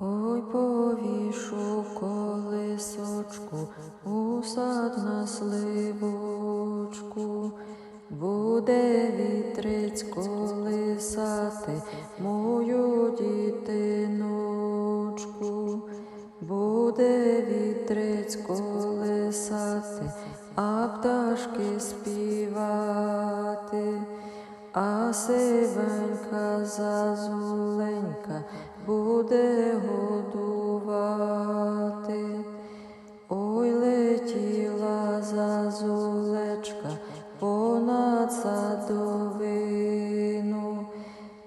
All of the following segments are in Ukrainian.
Ой, повішу колисочку у сад на сливочку, буде вітрець колисати мою дітиночку, буде вітрець колисати, а пташки співати. А сивенька зазуленька буде годувати. Ой, летіла зазулечка понад садовину,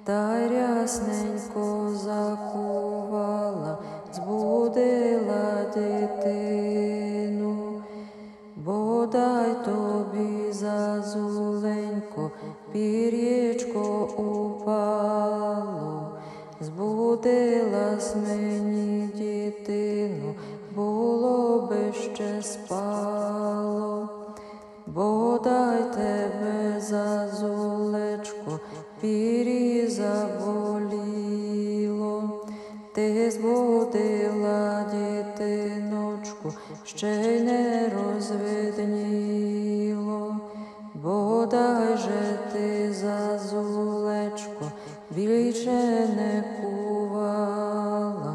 та рясненько закувала, збудила дитину. Бодай тобі зазуленько, пір'єчко упало, збудилась мені дітину, було би ще спало. Бодай тебе зазулечко, пір'ї заболіло, ти збудила дітиночку, ще й не розвидніло, зазулечко, більше не кувала,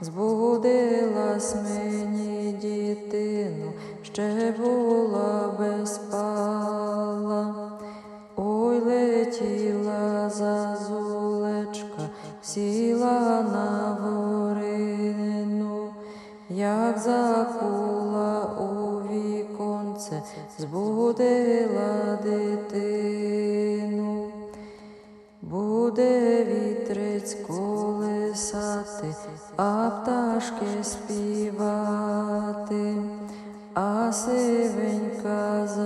збудилась мені дітину, ще була би спала. Ой, летіла зазулечка, сіла на ворину, як закула у віконце, збудила дитину буде вітрець колесати, а пташки співати, а сивенька за.